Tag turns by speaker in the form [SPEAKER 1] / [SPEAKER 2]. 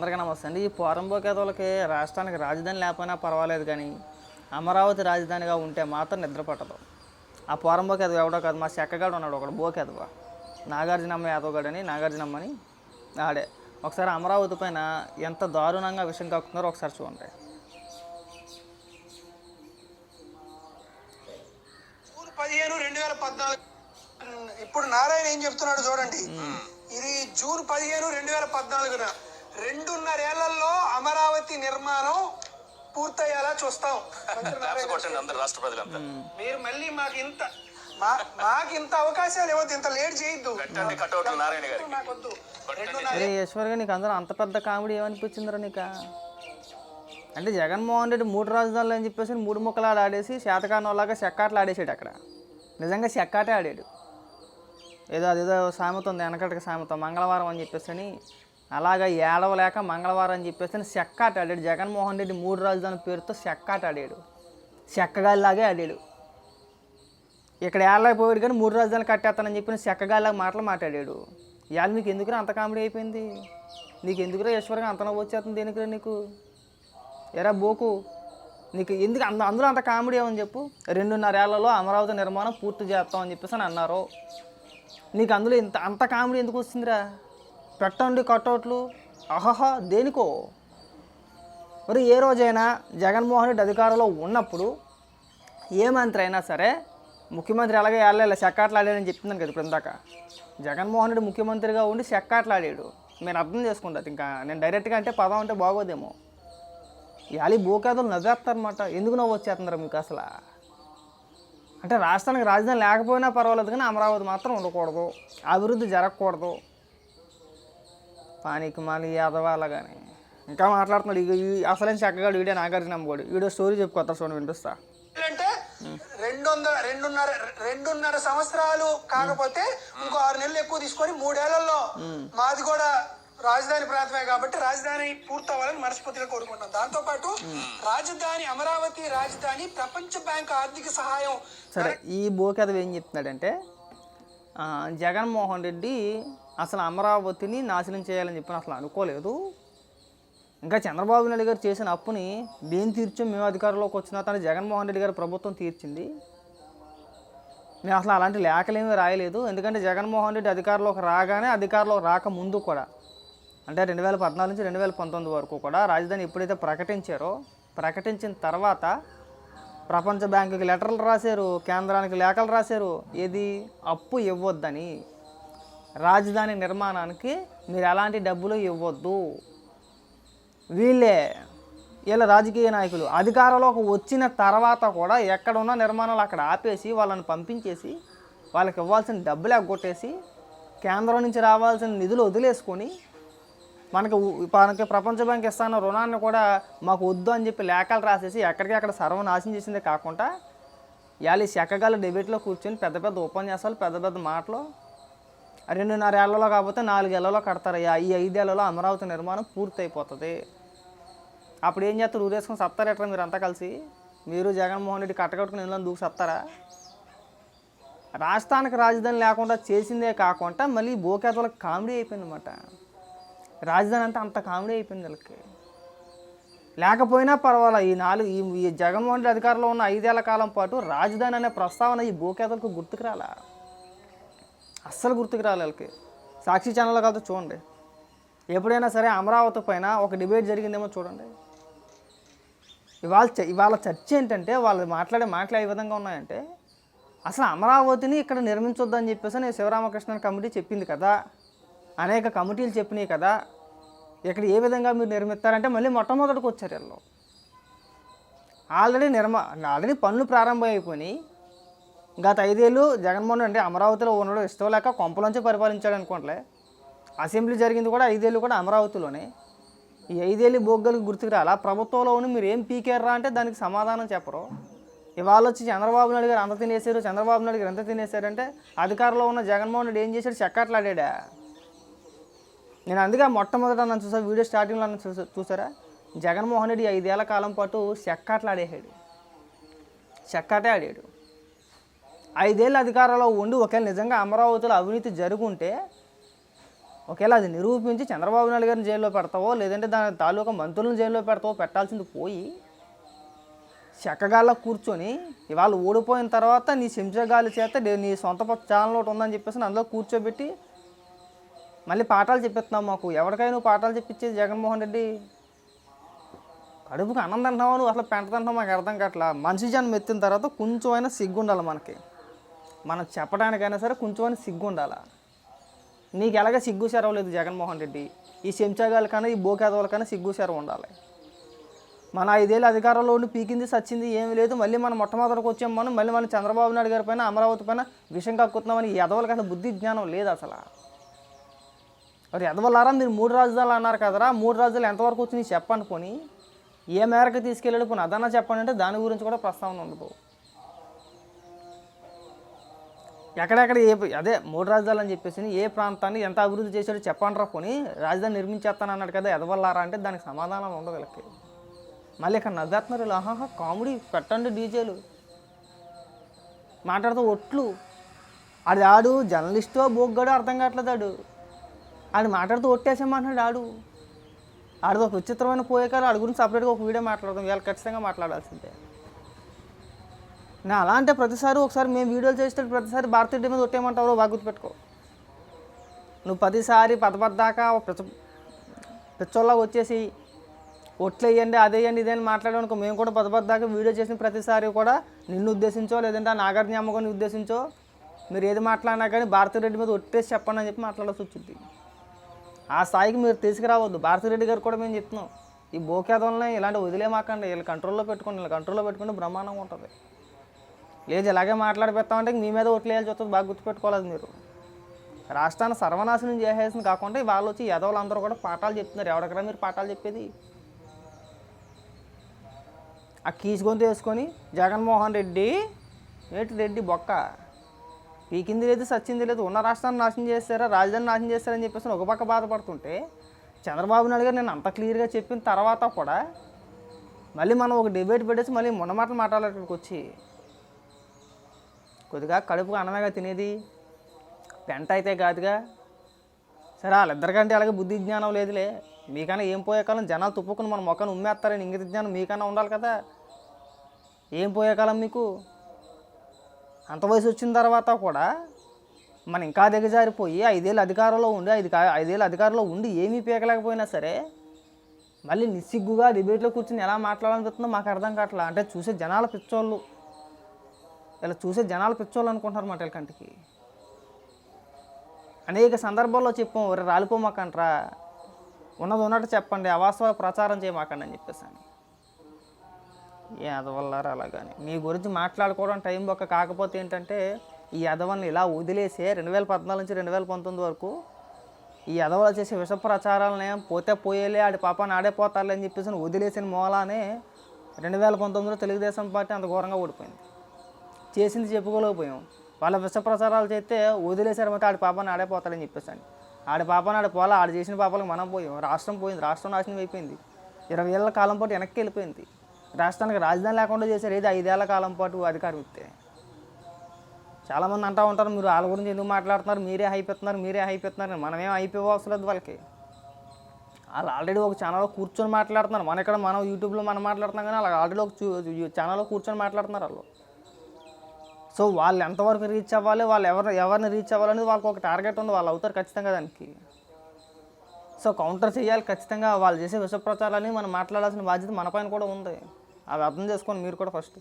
[SPEAKER 1] అందరికీ నమస్తే అండి. ఈ పోరంబోకేతలకి రాష్ట్రానికి రాజధాని లేకపోయినా పర్వాలేదు కానీ అమరావతి రాజధానిగా ఉంటే మాత్రం నిద్ర పట్టదు. ఆ పోరంబోకేత ఎవడో కాదు మా చెక్కగాడు ఉన్నాడు ఒకడు బోకేతవా నాగార్జునమ్మ యాదవ్ అని నాగార్జునమ్మని ఆడే. ఒకసారి అమరావతి పైన ఎంత దారుణంగా విషయం కక్కుతున్నారో ఒకసారి చూడండి.
[SPEAKER 2] జూన్ పదిహేను రెండు వేల పద్నాలుగు. ఇప్పుడు నారాయణ ఏం చెప్తున్నాడు చూడండి. ఇది జూన్ పదిహేను రెండు వేల పద్నాలుగున. రెండున్నరేళ్ళలో అమరావతి నిర్మాణం పూర్తయ్యేలా చూస్తాం.
[SPEAKER 3] రాష్ట్ర ప్రజలంతా.
[SPEAKER 2] మీరు మళ్ళీ మాకు ఇంత మాకు ఇంత అవకాశాలు ఇవ్వద్దు ఇంత లేట్ చేయొద్దు.
[SPEAKER 1] ఈశ్వర్గా నీకు అందరూ అంత పెద్ద కామెడీ ఏమనిపించిందిరా నీకు? అంటే జగన్మోహన్ రెడ్డి మూడు రాజధానులు అని చెప్పేసి మూడు ముక్కలాడు ఆడేసి శాతకానంలాగా చెక్కాట్లు ఆడేసాడు అక్కడ. నిజంగా చెక్కాటే ఆడాడు. ఏదో అదేదో సామెత ఉంది వెనకటికి సామెత మంగళవారం అని చెప్పేసి అని అలాగా ఏడవలేక మంగళవారం అని చెప్పేసి అని చెక్కాట ఆడాడు. జగన్మోహన్ రెడ్డి మూడు రాజధాని పేరుతో చెక్కాట ఆడాడు. చెక్కగాలిలాగే ఆడాడు. ఇక్కడ ఏళ్ళైపోయాడు కానీ మూడు రాజధానులు కట్టేస్తానని చెప్పిన చెక్కగాలిలాగా మాటలు మాట్లాడాడు. ఇవాళ మీకు ఎందుకురా అంత కామెడీ అయిపోయింది? నీకు ఎందుకురా ఈశ్వరంగా అంత నవ్వు వచ్చేస్తుంది దేనికిరా నీకు? ఎరా బోకు నీకు ఎందుకు అంద అందులో అంత కామెడీ ఏమని చెప్పు? రెండున్నరేళ్ళలో అమరావతి నిర్మాణం పూర్తి చేస్తామని చెప్పేసి అని అన్నారు. నీకు అందులో ఇంత అంత కామెడీ ఎందుకు వస్తుందిరా పెట్టండి కట్అవుట్లు. అహహా దేనికో? మరి ఏ రోజైనా జగన్మోహన్ రెడ్డి అధికారంలో ఉన్నప్పుడు ఏ మంత్రి అయినా సరే ముఖ్యమంత్రి ఎలాగే వెళ్ళలే చెక్కాట్లాడాడని చెప్తున్నాను కదా ఇప్పుడు ఇందాక. జగన్మోహన్ రెడ్డి ముఖ్యమంత్రిగా ఉండి చెక్కాట్లాడాడు మీరు అర్థం చేసుకుంటారు ఇంకా. నేను డైరెక్ట్గా అంటే పదం అంటే బాగోదేమో. ఇవాళ భూకేదలు నవ్వేస్తారనమాట ఎందుకు నవ్వు వచ్చేస్తున్నారు మీకు అసలు? అంటే రాష్ట్రానికి రాజధాని లేకపోయినా పర్వాలేదు కానీ అమరావతి మాత్రం ఉండకూడదు. అభివృద్ధి జరగకూడదు. పానీకి మాలి యాదవ అలాగాని. ఇంకా మాట్లాడుతున్నాడు. ఇక ఈ అసలేం చక్కగా వీడియో నాగార్జున అమ్మగోడు వీడియో స్టోరీ చెప్పుకోతా చూడండి వినిపిస్తా.
[SPEAKER 2] అంటే రెండు వందల రెండున్నర రెండున్నర సంవత్సరాలు కాకపోతే ఇంకో ఆరు నెలలు ఎక్కువ తీసుకొని మూడేళ్ళలో మాది కూడా రాజధాని ప్రాంతమే కాబట్టి రాజధాని పూర్తవ్వాలని మనస్ఫూర్తిగా కోరుకుంటున్నాం. దాంతో పాటు రాజధాని అమరావతి రాజధాని ప్రపంచ బ్యాంక్ ఆర్థిక సహాయం
[SPEAKER 1] సరే ఈ భూకేతలు ఏం చెప్తున్నాడంటే జగన్మోహన్ రెడ్డి అసలు అమరావతిని నాశనం చేయాలని చెప్పి అసలు అనుకోలేదు. ఇంకా చంద్రబాబు నాయుడు గారు చేసిన అప్పుని దేని తీర్చాం మేము అధికారంలోకి వచ్చిన తన జగన్మోహన్ రెడ్డి గారు ప్రభుత్వం తీర్చింది. మేము అసలు అలాంటి లేఖలేమీ రాయలేదు. ఎందుకంటే జగన్మోహన్ రెడ్డి అధికారంలోకి రాగానే అధికారంలోకి రాక ముందు కూడా అంటే రెండు వేల పద్నాలుగు నుంచి రెండు వేల పంతొమ్మిది వరకు కూడా రాజధాని ఎప్పుడైతే ప్రకటించారో ప్రకటించిన తర్వాత ప్రపంచ బ్యాంకుకి లెటర్లు రాశారు కేంద్రానికి లేఖలు రాశారు ఏది అప్పు ఇవ్వద్దని రాజధాని నిర్మాణానికి మీరు ఎలాంటి డబ్బులు ఇవ్వద్దు. వీళ్ళే వీళ్ళ రాజకీయ నాయకులు. అధికారంలోకి వచ్చిన తర్వాత కూడా ఎక్కడ ఉన్న నిర్మాణాలు అక్కడ ఆపేసి వాళ్ళని పంపించేసి వాళ్ళకి ఇవ్వాల్సిన డబ్బులు ఎగ్గొట్టేసి కేంద్రం నుంచి రావాల్సిన నిధులు వదిలేసుకొని మనకు మనకి ప్రపంచ బ్యాంక్ ఇస్తాన రుణాన్ని కూడా మాకు వద్దు అని చెప్పి లేఖలు రాసేసి ఎక్కడికి అక్కడ సర్వనాశం చేసిందే కాకుండా ఇవాళ ఈ చెక్కగాల డెబిట్లో కూర్చొని పెద్ద పెద్ద ఉపన్యాసాలు పెద్ద పెద్ద మాటలు రెండున్నర ఏళ్ళలో కాకపోతే నాలుగేళ్ళలో కడతారు ఈ- ఐదేళ్ళలో అమరావతి నిర్మాణం పూర్తయిపోతుంది. అప్పుడు ఏం చేస్తారు? ఊరేసుకుని సత్తారు ఎట్లా మీరు అంతా కలిసి? మీరు జగన్మోహన్ రెడ్డి కట్టకట్టుకుని ఇందులో దూకు సత్తారా? రాష్ట్రానికి రాజధాని లేకుండా చేసిందే కాకుండా మళ్ళీ బోకేతలకు కామెడీ అయిపోయింది అనమాట రాజధాని అంటే అంత కామెడీ అయిపోయింది వీళ్ళకి. లేకపోయినా పర్వాలే ఈ నాలుగు ఈ ఈ జగన్మోహన్ రెడ్డి అధికారంలో ఉన్న ఐదేళ్ళ కాలం పాటు రాజధాని అనే ప్రస్తావన ఈ బోకేతలకు గుర్తుకు రాలా? అస్సలు గుర్తుకు రాలేకి సాక్షి ఛానల్లో కాదు చూడండి. ఎప్పుడైనా సరే అమరావతి పైన ఒక డిబేట్ జరిగిందేమో చూడండి. ఇవాళ చ- ఇవాళ చర్చ ఏంటంటే వాళ్ళు మాట్లాడే మాటలు ఏ విధంగా ఉన్నాయంటే అసలు అమరావతిని ఇక్కడ నిర్మించొద్దని చెప్పేసి నేను శివరామకృష్ణ కమిటీ చెప్పింది కదా. అనేక కమిటీలు చెప్పినాయి కదా. ఇక్కడ ఏ విధంగా మీరు నిర్మిస్తారంటే మళ్ళీ మొట్టమొదటికి వచ్చారు వీళ్ళు. ఆల్రెడీ నిర్మా ఆల్రెడీ పనులు ప్రారంభం అయిపోయినాయి. గత ఐదేళ్ళు జగన్మోహన్ అంటే అమరావతిలో ఉండడం ఇష్టం లేక కొంపలోంచి పరిపాలించాడు అనుకుంటలే అసెంబ్లీ జరిగింది కూడా ఐదేళ్ళు కూడా అమరావతిలోనే. ఈ ఐదేళ్ళు బొగ్గలకు గుర్తుకు రాలా? ప్రభుత్వంలో ఉండి మీరు ఏం పీకేర్రా అంటే దానికి సమాధానం చెప్పరు. ఇవాళ వచ్చి చంద్రబాబు నాయుడు గారు అంత తినేశారు చంద్రబాబు నాయుడు గారు ఎంత తినేశారంటే అధికారంలో ఉన్న జగన్మోహన్ రెడ్డి ఏం చేశాడు? చెక్కట్లాడా నేను అందుకే మొట్టమొదట నన్ను చూసా వీడియో స్టార్టింగ్లో నన్ను చూసా చూసారా? జగన్మోహన్ రెడ్డి ఐదేళ్ళ కాలం పాటు చెక్కట్లాడేసాడు చెక్కాటే ఆడాడు. ఐదేళ్ళ అధికారంలో ఉండి ఒకవేళ నిజంగా అమరావతిలో అవినీతి జరుగుంటే ఒకవేళ అది నిరూపించి చంద్రబాబు నాయుడు గారిని జైల్లో పెడతావో లేదంటే దాని తాలూకా మంత్రులను జైల్లో పెడతావో పెట్టాల్సింది పోయి చెక్కగాల్లో కూర్చొని ఇవాళ ఓడిపోయిన తర్వాత నీ చెంచగాలి చేత నీ సొంత ఛానల్ ఒకటి ఉందని చెప్పేసి అందులో కూర్చోబెట్టి మళ్ళీ పాఠాలు చెప్పిస్తున్నావు మాకు. ఎవరికైనా నువ్వు పాఠాలు చెప్పించేది జగన్మోహన్ రెడ్డి. కడుపుకి అన్నం తింటున్నావు నువ్వు? అసలు పెంట తింటున్నావు? మాకు అర్థం కావట్లా. మనిషి జన్మ ఎత్తిన తర్వాత కొంచెం అయినా సిగ్గు ఉండాలి మనకి. మనం చెప్పడానికైనా సరే కొంచెం సిగ్గు ఉండాలి నీకు ఎలాగ సిగ్గు సెరవ లేదు జగన్మోహన్ రెడ్డి? ఈ చెంచాగాల కన్నా ఈ బోకేదవాళ్ళకైనా సిగ్గు సెరవ ఉండాలి. మన ఐదేళ్ళు అధికారంలో ఉండి పీకింది సచ్చింది ఏమీ లేదు. మళ్ళీ మనం మొట్టమొదటికి వచ్చాం మనం. మళ్ళీ మనం చంద్రబాబు నాయుడు గారి పైన అమరావతి పైన విషం కక్కుతున్నామని ఈ ఎదవలకి అసలు బుద్ధి జ్ఞానం లేదు అసలు? మరి ఎదవలారా మీరు మూడు రాజధానులు అన్నారు కదరా. మూడు రాజులు ఎంతవరకు వచ్చినాయి చెప్పండి పోనీ. ఏ మేరకు తీసుకెళ్ళాడు పోనీ. అదన్నా చెప్పండి అంటే దాని గురించి కూడా ప్రస్తావన ఉండదు. ఎక్కడెక్కడ ఏ అదే మూడు రాజధానులు అని చెప్పేసి ఏ ప్రాంతాన్ని ఎంత అభివృద్ధి చేశాడో చెప్పండి రా రాజధాని నిర్మించేస్తాను అన్నాడు కదా ఎదవల్లారా అంటే దానికి సమాధానం ఉండదు వీళ్ళకి. మళ్ళీ ఇక్కడ నవ్వేస్తున్నారు వీళ్ళు, ఆహాహా కామెడీ పెట్టండి డీజేలు. మాట్లాడుతూ ఒట్లు. అది ఆడు జర్నలిస్టో బోగ్గాడు అర్థం కావట్లేదు ఆడు. ఆడు మాట్లాడుతూ ఒట్టేసేమంటున్నాడు ఆడు. ఆడిది ఒక విచిత్రమైన పోయేకాలు ఆడి గురించి సపరేట్గా ఒక వీడియో మాట్లాడదాం. వీళ్ళు ఖచ్చితంగా మాట్లాడాల్సిందే. నా అలా అంటే ప్రతిసారి ఒకసారి మేము వీడియోలు చేస్తే ప్రతిసారి భారతీయ మీద కొట్టేయమంటావు బాగా గుర్తుపెట్టుకో. నువ్వు పదిసారి పదపద్దాకా పిచ్చ పిచ్చోళ్ళ వచ్చేసి ఒట్లు వేయండి అదే వేయండి ఇదేని మాట్లాడడానికి మేము కూడా పదపద్దాకా వీడియో చేసిన ప్రతిసారి కూడా నిన్ను ఉద్దేశించో లేదంటే ఆ నాగార్జున అమ్మగారిని ఉద్దేశించో మీరు ఏది మాట్లాడినా కానీ భారతిరెడ్డి మీద ఒట్టేసి చెప్పండి అని చెప్పి మాట్లాడాల్సి వచ్చింది. ఆ స్థాయికి మీరు తీసుకురావద్దు. భారతిరెడ్డి గారు కూడా మేము చెప్తున్నాం. ఈ బోకేదంలో ఇలాంటి వదిలేమాకండి. వీళ్ళు కంట్రోల్లో పెట్టుకోండి. వీళ్ళు కంట్రోల్లో పెట్టుకుంటే బ్రహ్మాండంగా ఉంటుంది. లేదు ఇలాగే మాట్లాడిపెడతామంటే మీ మీద ఓట్లు వేయాల్సి వస్తుంది బాగా గుర్తుపెట్టుకోవాలి మీరు. రాష్ట్రాన్ని సర్వనాశనం చేసేసింది కాకుండా వాళ్ళు వచ్చి యదవులందరూ కూడా పాఠాలు చెప్తున్నారు. ఎవరికైనా మీరు పాఠాలు చెప్పేది? ఆ కీసు గొంతు వేసుకొని జగన్మోహన్ రెడ్డి ఏటి రెడ్డి బొక్క? పీకింది లేదు సచ్చింది లేదు ఉన్న రాష్ట్రాన్ని నాశనం చేస్తారా రాజధాని నాశనం చేస్తారని చెప్పేసి ఒక పక్క బాధపడుతుంటే చంద్రబాబు నాయుడు గారు నేను అంత క్లియర్గా చెప్పిన తర్వాత కూడా మళ్ళీ మనం ఒక డిబేట్ పెట్టేసి మళ్ళీ మొన్న మాటలు మాట్లాడేటట్టుకు వచ్చి కొద్దిగా కడుపుకు అన్నమేగా తినేది. పెంట అయితే కాదుగా. సరే వాళ్ళిద్దరికంటే అలాగే బుద్ధి జ్ఞానం లేదులే. మీకన్నా ఏం పోయే కాలం జనాలు తుప్పుకుని మన మొక్కను ఉమ్మేస్తారని ఇంగిత జ్ఞానం మీకన్నా ఉండాలి కదా. ఏం పోయే కాలం మీకు? అంత వయసు వచ్చిన తర్వాత కూడా మనం ఇంకా దిగజారిపోయి ఐదేళ్ళు అధికారంలో ఉండి ఐదు ఐదేళ్ళు అధికారంలో ఉండి ఏమీ పీకలేకపోయినా సరే మళ్ళీ నిస్సిగ్గుగా డిబేట్లో కూర్చుని ఎలా మాట్లాడాలనిపిస్తుందో మాకు అర్థం కావట్లా. అంటే చూసే జనాల పిచ్చోళ్ళు. ఇలా చూసే జనాలు పిచ్చోళ్ళు అనుకుంటున్నారు మాట వీళ్ళ కంటికి అనేక సందర్భాల్లో చెప్పాం ఒరే రాలిపోమాకంట్రా ఉన్నది ఉన్నట్టు చెప్పండి అవాస్తవ ప్రచారం చేయమాకండి అని చెప్పేసాను. ఎదవల్లారా అలాగని. మీ గురించి మాట్లాడుకోవడం టైం ఒక కాకపోతే ఏంటంటే ఈ ఎదవల్ని ఇలా వదిలేసే రెండు వేల పద్నాలుగు నుంచి రెండు వేల పంతొమ్మిది వరకు ఈ యదవల చేసే విష ప్రచారాలనే పోతే పోయేలే ఆడి పాపాన్ని ఆడే పోతారులే అని చెప్పేసి వదిలేసిన మూలానే రెండు వేల పంతొమ్మిదిలో తెలుగుదేశం పార్టీ అంత ఘోరంగా ఓడిపోయింది. చేసింది చెప్పుకోలేకపోయాం. వాళ్ళ విష ప్రచారాలు చేస్తే వదిలేశారు మొత్తం ఆడి పాపాన్ని ఆడే పోతాడని చెప్పేసాను ఆడి పాపాన్ని ఆడి పోలా ఆడు చేసిన పాపాలకు మనం పోయాం. రాష్ట్రం పోయింది రాష్ట్రం నాశనం అయిపోయింది. ఇరవై ఏళ్ళ కాలం పాటు వెనక్కి వెళ్ళిపోయింది. రాష్ట్రానికి రాజధాని లేకుండా చేశారు ఏది? ఐదేళ్ళ కాలం పాటు అధికారం ఇస్తే. చాలామంది అంటూ ఉంటారు మీరు వాళ్ళ గురించి ఎందుకు మాట్లాడుతున్నారు? మీరే అయిపోతున్నారు మీరే అయిపోతున్నారు మనమేం అయిపోవసరం లేదు వాళ్ళకి. వాళ్ళు ఆల్రెడీ ఒక ఛానల్లో కూర్చొని మాట్లాడుతున్నారు. మన ఇక్కడ మనం యూట్యూబ్లో మనం మాట్లాడుతున్నాం కానీ వాళ్ళు ఆల్రెడీ ఒక చూ- ఛానల్లో కూర్చొని మాట్లాడుతున్నారు వాళ్ళు. సో వాళ్ళు ఎంతవరకు రీచ్ అవ్వాలి వాళ్ళు ఎవరు ఎవరిని రీచ్ అవ్వాలనేది వాళ్ళకి ఒక టార్గెట్ ఉంది వాళ్ళు అవుతారు ఖచ్చితంగా దానికి. సో కౌంటర్ చేయాలి ఖచ్చితంగా వాళ్ళు చేసే విషప్రచారాలని మనం మాట్లాడాల్సిన బాధ్యత మన పైన కూడా ఉంది. అవి అర్థం చేసుకోండి మీరు కూడా ఫస్ట్